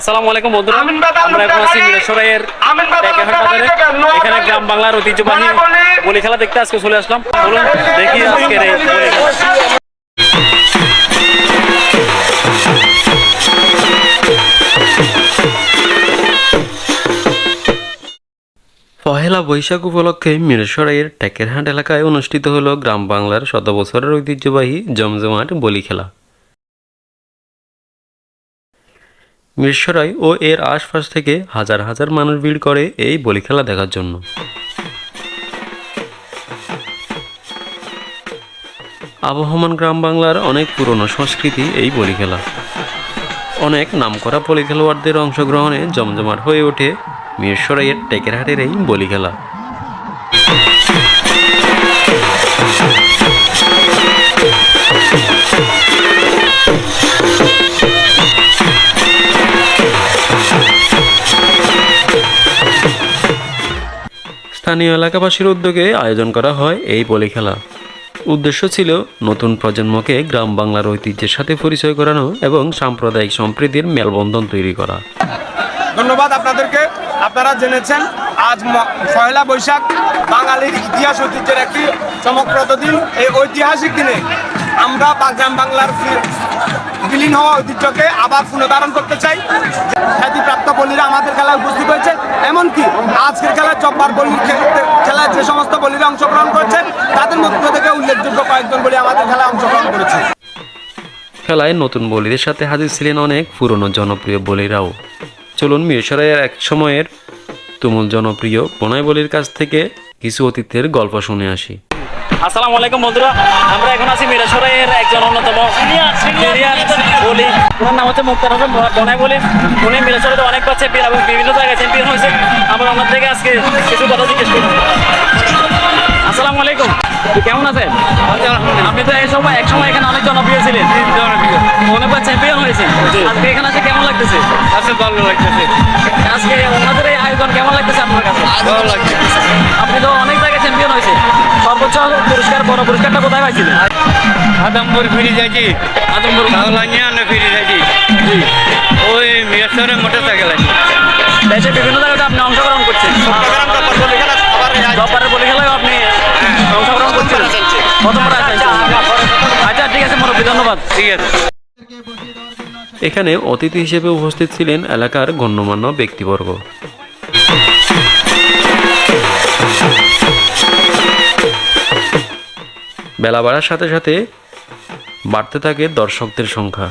আসসালামু আলাইকুম বন্ধুরা। আমরা এখন আছি মিরেশ্বরের বাজারে এখানে গ্রাম বাংলার ঐতিহ্যবাহী বলি খেলা দেখতে আজকে চলে আসলাম। বলুন দেখি আজকের এই পহেলা বৈশাখ উপলক্ষে মিরেশ্বরের টেকেরহাট এলাকায় অনুষ্ঠিত হলো গ্রাম বাংলার শত বছরের ঐতিহ্যবাহী জমজমাট বলি খেলা। মিরসরাই ও এর আশপাশ থেকে হাজার হাজার মানুষ ভিড় করে এই বলি খেলা দেখার জন্য। আবহমান গ্রাম বাংলার অনেক পুরনো সংস্কৃতি এই বলি খেলা অনেক নামকরা বলি খেলোয়াড়দের অংশগ্রহণে জমজমাট হয়ে ওঠে মিরসরাইয়ের টেকেরহাটের এই বলি খেলা স্থানীয় এলাকাবাসীর উদ্যোগে আয়োজন করা হয় এই বলি খেলা। উদ্দেশ্য ছিল নতুন প্রজন্মকে গ্রাম বাংলার ঐতিহ্যের সাথে পরিচয় করানো এবং সাম্প্রদায়িক সম্প্রীতির মেলবন্ধন তৈরি করা। ধন্যবাদ আপনাদেরকে। আপনারা জেনেছেন, আজ পয়লা বৈশাখ, বাঙালির ইতিহাস ঐতিহ্যের একটি চমকপ্রদ দিন। এই ঐতিহাসিক দিনে আমরা গ্রাম বাংলার বিলীন হওয়া ঐতিহ্যকে আবার পুনর্ধারণ করতে চাই। খ্যাতিপ্রাপ্ত বলিরা আমাদের খেলায় উপস্থিত হয়েছে এমনকি আজকের খেলায় জব্বার বলি খেলায় যে সমস্ত বলিরা অংশগ্রহণ করেছে তাদের মধ্য থেকে উল্লেখযোগ্য কয়েকজন বলি আমাদের খেলায় অংশগ্রহণ করেছে। খেলায় নতুন বলিদের সাথে হাজির ছিলেন অনেক পুরনো জনপ্রিয় বলিরাও। চলুন মিরসরাইয়ের এক সময়ের তুমুল জনপ্রিয় বনাই বলির কাছ থেকে কিছু অতীতের গল্প শুনে আসি। আসসালামু আলাইকুম বন্ধুরা আমরা এখন আছি মিরসরাইয়ের একজন অন্যতম সিনিয়র বলি ওনার নাম হচ্ছে মুক্তার হোসেন বনাই বলি। উনি মিরসরাইতে অনেকবার চ্যাম্পিয়ন এবং বিভিন্ন জায়গায় চ্যাম্পিয়ন হয়েছে। আমরা ওনার থেকে আজকে কিছু কথা জিজ্ঞেস করব আসসালামু আলাইকুম। কেমন আছেন? আপনি তো এই সময় এক সময় এখানে অনেক জনপ্রিয় ছিলেন। অনেকবার চ্যাম্পিয়ন হয়েছেন। আজকে এখানে কেমন লাগতেছে? ভালো লাগতেছে। আজকে ওনাদের এই আয়োজন কেমন লাগতেছে আপনার কাছে? ভালো লাগছে। আপনি তো অনেক জায়গায় চ্যাম্পিয়ন হয়েছে সর্বোচ্চ পুরস্কার বড় পুরস্কারটা কোথায় পাইছিলেন? আদমপুর ফিরে যাচ্ছি আদমপুর আনে ফিরে যাচ্ছি ওই মিরসরে মোটর সাইকেল আছে। দেশের বিভিন্ন জায়গাতে আপনি অংশগ্রহণ করছেন। বলি খেলায় আপনি অংশগ্রহণ করছেন। প্রথমবার আছেন আচ্ছা ঠিক আছে মুরব্বী ধন্যবাদ। ঠিক আছে। এখানে অতিথি হিসেবে উপস্থিত ছিলেন এলাকার গণ্যমান্য ব্যক্তিবর্গ। বেলা বাড়ার সাথে সাথে বাড়তে থাকে দর্শকদের সংখ্যা।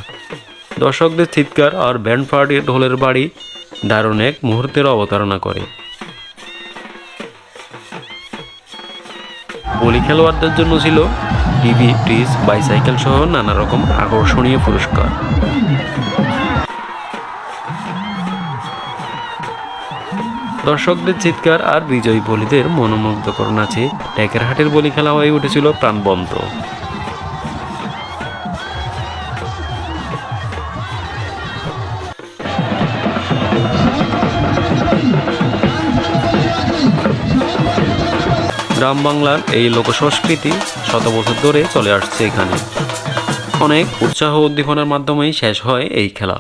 দর্শকদের চিৎকার আর ব্যান্ড পার্টি ঢোলের বাড়ি দারুণ এক মুহূর্তের অবতারণা করে। বলি খেলোয়াড়দের জন্য ছিল টিভি, ফ্রিজ, বাইসাইকেল সহ নানা রকম আকর্ষণীয় পুরস্কার। দর্শকদের চিৎকার আর বিজয়ী বলিদের মনোমুগ্ধকর নাচে টেকেরহাটের বলি খেলা হয়ে উঠেছিল প্রাণবন্ত। গ্রাম বাংলার এই লোকসংস্কৃতি শত বছর ধরে চলে আসছে এখানে। অনেক উৎসাহ উদ্দীপনার মাধ্যমেই শেষ হয় এই খেলা।